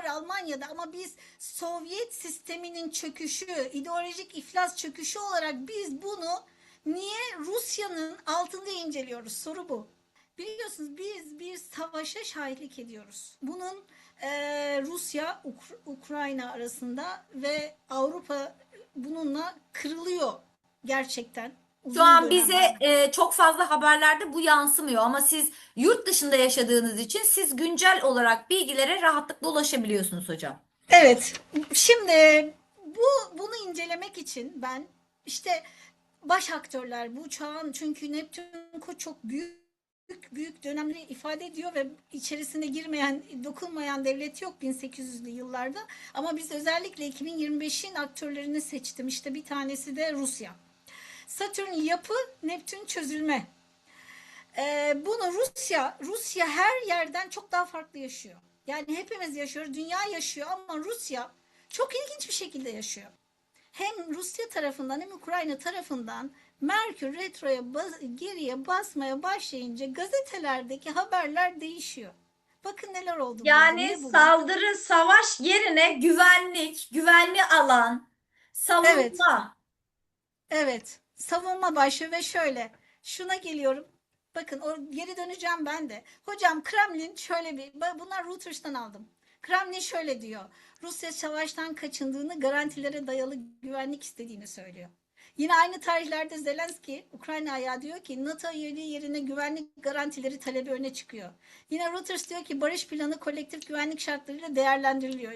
var Almanya'da ama biz Sovyet sisteminin çöküşü, ideolojik iflas çöküşü olarak biz bunu niye Rusya'nın altında inceliyoruz? Soru bu. Biliyorsunuz biz bir savaşa şahitlik ediyoruz. Bunun eee, Rusya, Uk- Ukrayna arasında ve Avrupa bununla kırılıyor gerçekten. Şu an bize e, çok fazla haberlerde bu yansımıyor ama siz yurt dışında yaşadığınız için siz güncel olarak bilgilere rahatlıkla ulaşabiliyorsunuz hocam. Evet. Şimdi bu bunu incelemek için ben işte baş aktörler bu çağın çünkü Neptün Koç çok büyük büyük dönemleri ifade ediyor ve içerisine girmeyen, dokunmayan devlet yok 1800'lü yıllarda. Ama biz özellikle 2025'in aktörlerini seçtim. İşte bir tanesi de Rusya. Satürn yapı, Neptün çözülme. Ee, bunu Rusya, Rusya her yerden çok daha farklı yaşıyor. Yani hepimiz yaşıyoruz, dünya yaşıyor ama Rusya çok ilginç bir şekilde yaşıyor. Hem Rusya tarafından hem Ukrayna tarafından Merkür retroya bas- geriye basmaya başlayınca gazetelerdeki haberler değişiyor. Bakın neler oldu burada. Yani Ne bu? saldırı, savaş yerine güvenlik, güvenli alan, savunma. Evet. Evet, savunma başlıyor ve şöyle. Şuna geliyorum. Bakın o geri döneceğim ben de. Hocam Kremlin şöyle bir bunlar Reuters'tan aldım. Kremlin şöyle diyor. Rusya savaştan kaçındığını garantilere dayalı güvenlik istediğini söylüyor. Yine aynı tarihlerde Zelenski Ukrayna'ya diyor ki NATO üyeliği yerine güvenlik garantileri talebi öne çıkıyor. Yine Reuters diyor ki barış planı kolektif güvenlik şartlarıyla değerlendiriliyor.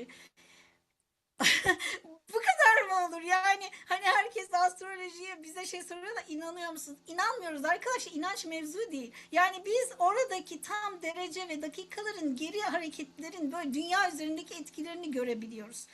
Yani hani herkes astrolojiye bize şey soruyor da inanıyor musunuz? İnanmıyoruz arkadaşlar. İnanç mevzu değil. Yani biz oradaki tam derece ve dakikaların geri hareketlerin böyle dünya üzerindeki etkilerini görebiliyoruz.